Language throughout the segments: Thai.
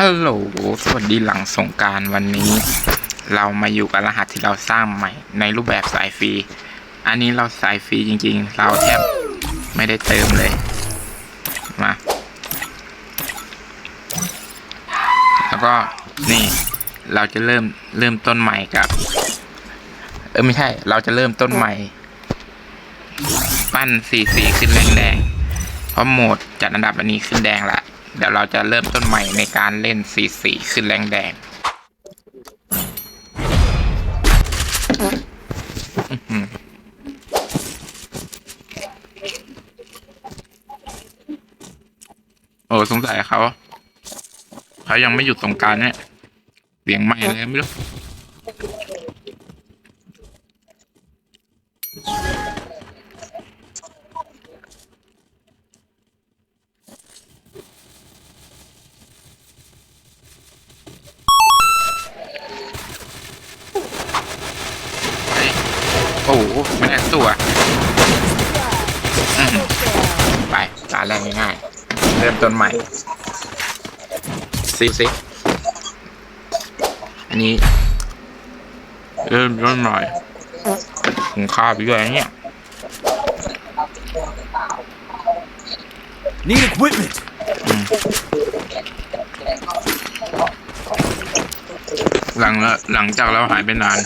ฮัลโหล สวัสดีหลังสงการวันนี้ เรามาอยู่กับรหัสที่เราสร้างใหม่ ในรูปแบบสายฟรี อันนี้เราสายฟรีจริงๆ เราแทบไม่ได้เติมเลย มา แล้วก็นี่เราจะเริ่มเริ่มต้นใหม่กับ เออไม่ใช่ เราจะเริ่มต้นใหม่ ปั้นสีสีขึ้นแรงแดงๆเพราะโหมดจัดอันดับอันนี้ขึ้นแดงละ เดี๋ยวเราจะเริ่มต้นใหม่ในการเล่นสีสีขึ้นแรงแดงอื้ออโอ้สงสัยเขา เขายังไม่หยุดสงการเนี่ย เสียงใหม่เลยไม่รู้ โอ้โหไม่ได้ตัวอืมไปตาแรกง่ายๆเริ่มต้นใหม่ซิซิอันนี้ เริ่มต้นใหม่ผมข้าวไปด้วยนะเนี่ย Need equipment. หลังละหลังจากเราหายไปนาน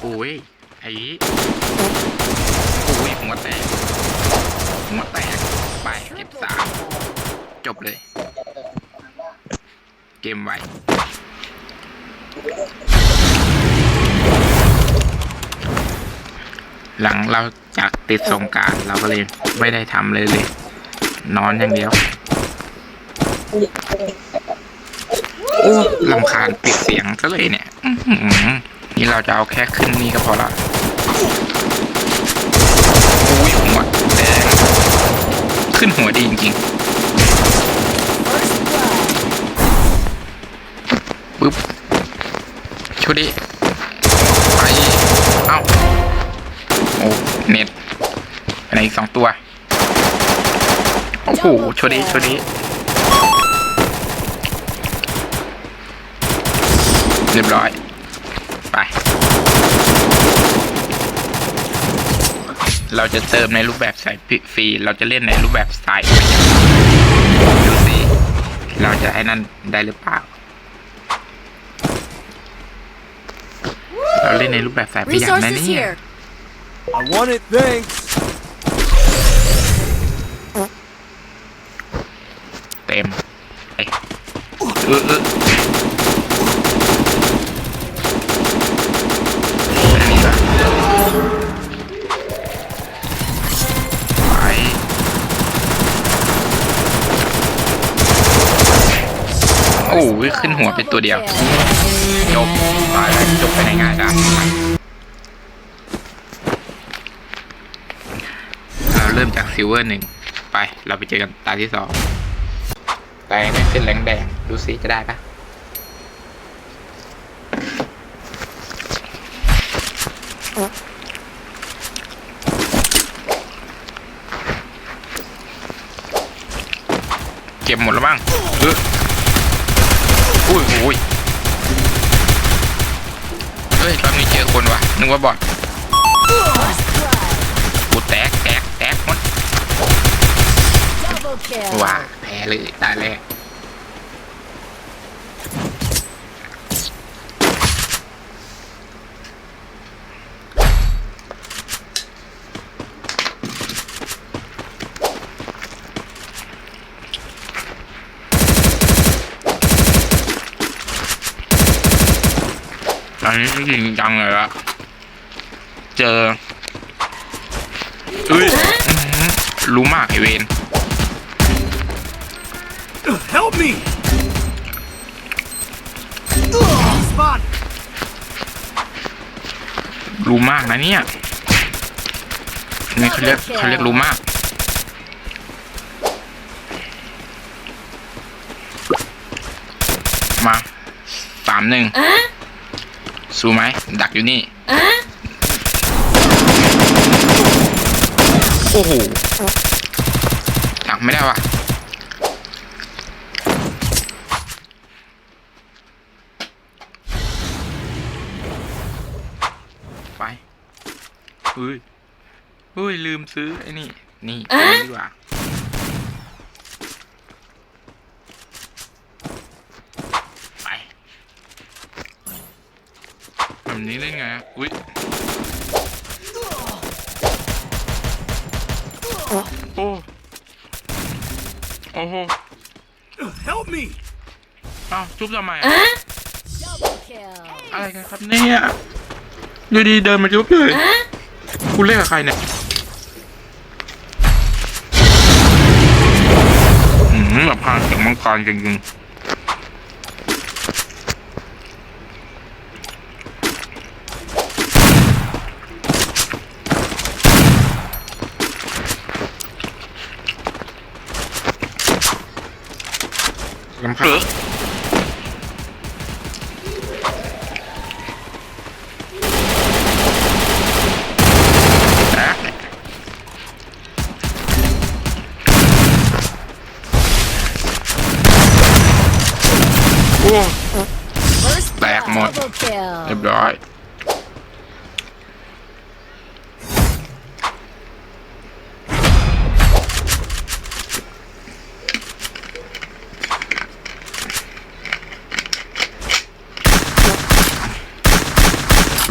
โอ้ย ไอ้โอ้ยหัวแตกหัวแตก ไปเก็บสามจบเลย เกมไวหลังเราจากติดสงกรารเราก็เลยไม่ได้ทำเลยเลย นอนอย่างเดียว โอ้ลำคาญปิดเสียงซะเลยเนี่ยอื้อหือนี่เราจะเอาแค่ขึ้นนี่ก็พอละอุ้ยหัวแดงขึ้นหัวดีจริงๆปึ๊บชุดนี้ไปเอ้าโอ้เน็ตอะไรอีกสองตัว โอ้โหชุดนี้ชุดนี้ รียบร้อย ไป เราจะเติมในรูปแบบสายฟรี เราจะเล่นในรูปแบบสายประหยัดดูสิเราจะให้นั่นได้หรือเปล่า เราเล่นในรูปแบบสายประหยัดนะ Resources เนี่ย here. I want it, thanks. โอ้ยขึ้นหัวเป็นตัวเดียว จบตายแล้วจบไปง่ายๆนะเราเริ่มจากซิลเวอร์หนึ่งไป เราไปเจอกันตาที่สองแต่ไม่ขึ้นแรงแดง ดูซิจะได้ปะเก็บหมดแล้วบ้างเออ อุ้ยอุ้ยเฮ้ยตอนนี้เจอคนวะนึกว่าบอท First blood. กูแตกแตกแตกหมด Double kill. ว่าแพ้เลยตายแรก อันนี้จริงจังเลยละเจอเอ้ยอื้อหือรู้มากไอเวน Ugh, Help me. Spot. รู้มากนะเนี่ย นี่เขาเรียกเขาเรียกรู้มาก มาสามหนึ่ง Huh? สู้ไหมดักอยู่นี่ Huh? โอ้โหไม่ได้ว่ะไปอุ้ยอุ้ยลืมซื้อไอ้นี่ นี่ซื้อดีกว่า แบบนี้เล่นไงอะอุ้ยโอ้โอ้โห Help me! อ้าวจุ๊บทำไมอะ Double kill. อะไรกันครับเนี่ยอยู่ดีเดินมาจุ๊บเลยคุณเล่นกับใครเนี่ยอืมแบบพานเสียงมังกรจริงๆ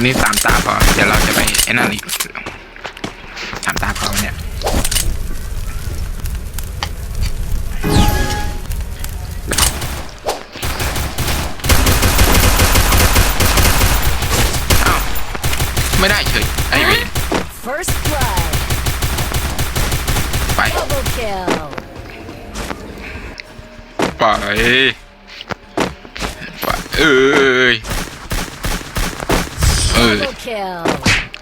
นนี้สามตาพอ เดี๋ยวเราจะไปไอ้นั่นอีกสามตาพอเนี่ย อ้าว ไม่ได้เฉย ไอ้เวน First blood. ไป Double kill. ไปไปเอ้ยเอ้ย Double kill.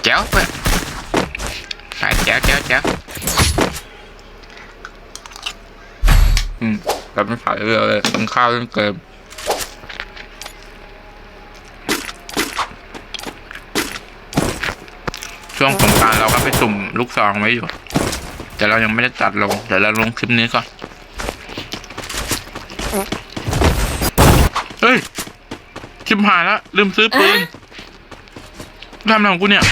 แจ๋วเพื่อนไปแจ๋วแจ๋วแจ๋วอืมเราไม่ผ่านเรือเลยต้นข้าวต้นเกิมช่วงสงกรารเราก็ไปสุ่มลูกซองไว้อยู่ แต่เรายังไม่ได้ตัดลงเดี๋ยวเราลงคลิปนี้ก่อน เฮ้ย ชิมหายแล้วลืมซื้อปืน ทำอะไรของกูเนี่ย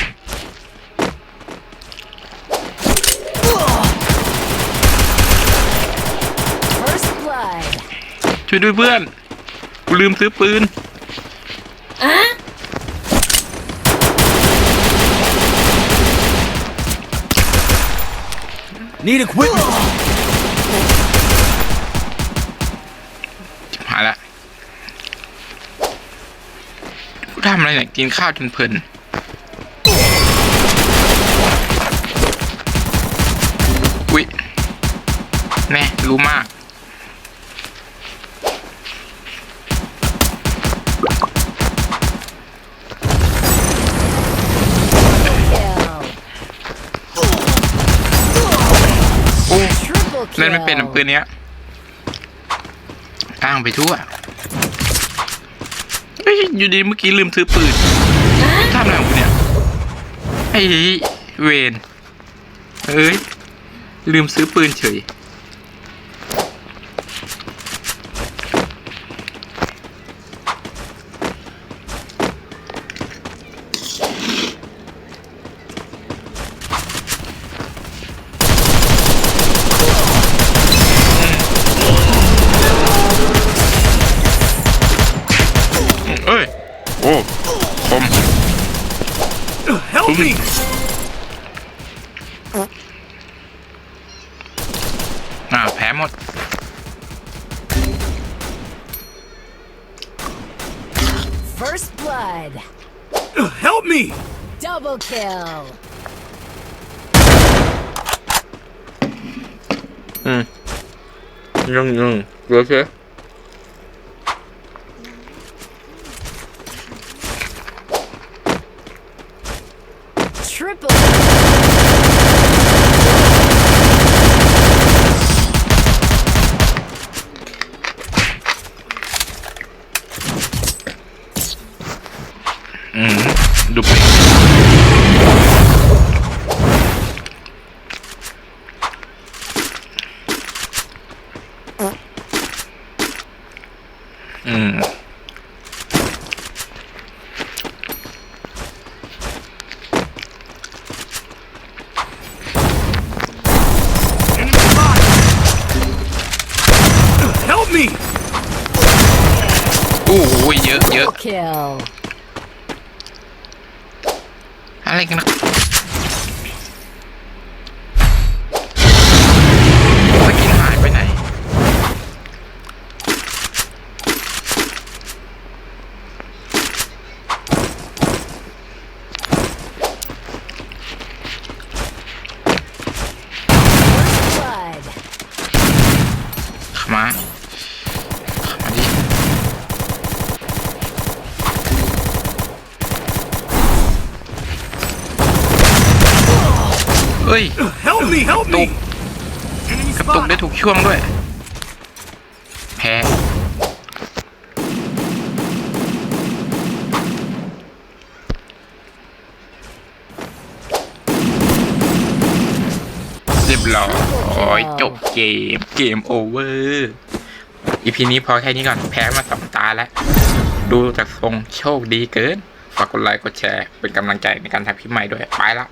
First blood. ช่วยด้วยเพื่อน กูลืมซื้อปืน Need equipment! ชิบหายละกูทำอะไรเนี่ยกินข้าวจนเพลิน แน่รู้มากโอ้เล่นไม่เป็นปืนเนี้ยอ้างไปทั่วเฮ้ยอยู่ดีเมื่อกี้ลืมซื้อปืนทำอะไรของกูเนี่ย ไอ้เวนเอ้ย ลืมซื้อปืนเฉย First blood. Help me! Double kill. อืมยังยังเหลือแค่ Triple. Mm -hmm. Duplik. Mm. อะไรกันนะสกินหายไปไหน Blood. เข้ามาเข้ามาดิ เฮ้ย Help me! Help me! Enemy กระตุกได้ spotted. ถูกช่วงด้วย แพ้ เรียบร้อยจบเกม เกมโอเวอร์อีพีนี้พอแค่นี้ก่อน แพ้มาสองตาแล้ว ดูจากทรงโชคดีเกิน ฝากกดไลค์ กดแชร์ เป็นกำลังใจในการทำคลิปใหม่ด้วย ไปละ